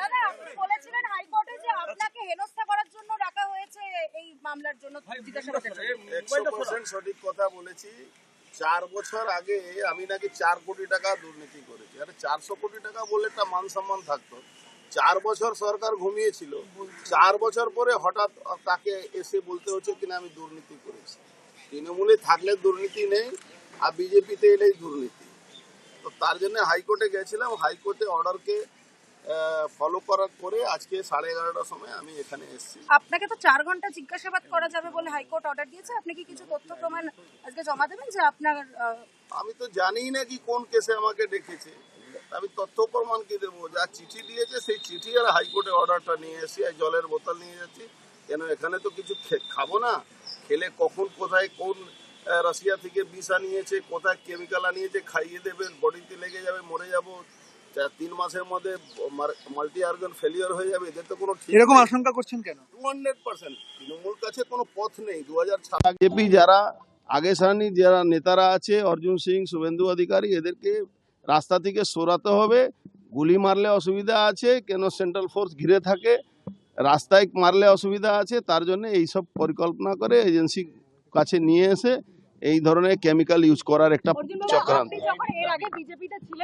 দাদা বলেছিলেন হাইকোর্টে যে আপনাকে হেনস্থা করার জন্য ডাকা হয়েছে এই মামলার জন্য জিজ্ঞাসাবাদের জন্য। একশো পার্সেন্ট সঠিক কথা বলেছি। চার বছর আগে আমি নাকি চার কোটি টাকা দুর্নীতি করেছি। আরে চারশো কোটি টাকা বলে একটা মান সম্মান থাকতো। চার বছর সরকার ঘুমিয়েছিল। চার বছর পরে হঠাৎ তাকে এসে বলতে হচ্ছে কিনা আমি দুর্নীতি করেছি। তৃণমূলে থাকলে দুর্নীতি নেই আর বিজেপিতে এলেই দুর্নীতি। তো তার জন্য হাইকোর্টে গেছিলাম। হাইকোর্টে অর্ডারকে ফলো করার পরে আজকে সাড়ে এগারোটার সময় আমি এখানে এসেছি। আপনাকে তো চার ঘণ্টা জিজ্ঞাসাবাদ করা যাবে বলে হাইকোর্ট অর্ডার দিয়েছে। আপনি কি কিছু তথ্য প্রমাণ আজকে জমা দেবেন যে আপনার আমি তো জানি না কি কোন কেসে আমাকে ডেকেছে। আমি তথ্য প্রমাণ কি দেবো? যা চিঠি দিয়েছে সেই চিঠি আর হাইকোর্টে অর্ডারটা নিয়ে এসেছি। আর জলের বোতল নিয়ে যাচ্ছি। কেন এখানে তো কিছু খাব না? খেলে কখন কোথায় কোন রাশিয়া থেকে বিষ আনিয়েছে কোথায় কেমিক্যাল আনিয়েছে খাইয়ে দেবেন বডিতে লেগে যাবে মরে যাব। তিন মাসের মধ্যে মাল্টি অর্গান ফেলিওর হয়ে যাবে এদের তো কোনো এরকম আশঙ্কা করছেন কেন? টু হান্ড্রেড পার্সেন্ট তৃণমূল কাছে কোনো পথ নেই। দু হাজার জেপি যারা আগে সানি যারা নেতারা আছে অর্জুন সিং শুভেন্দু অধিকারী এদেরকে রাস্তা থেকে সরাতে হবে। গুলি মারলে অসুবিধা আছে কেন সেন্ট্রাল ফোর্স ঘিরে থাকে? রাস্তায় মারলে অসুবিধা আছে তার জন্য এইসব পরিকল্পনা করে এজেন্সি কাছে নিয়ে এসে এই ধরনের কেমিক্যাল ইউজ করার একটা চক্রান্ত।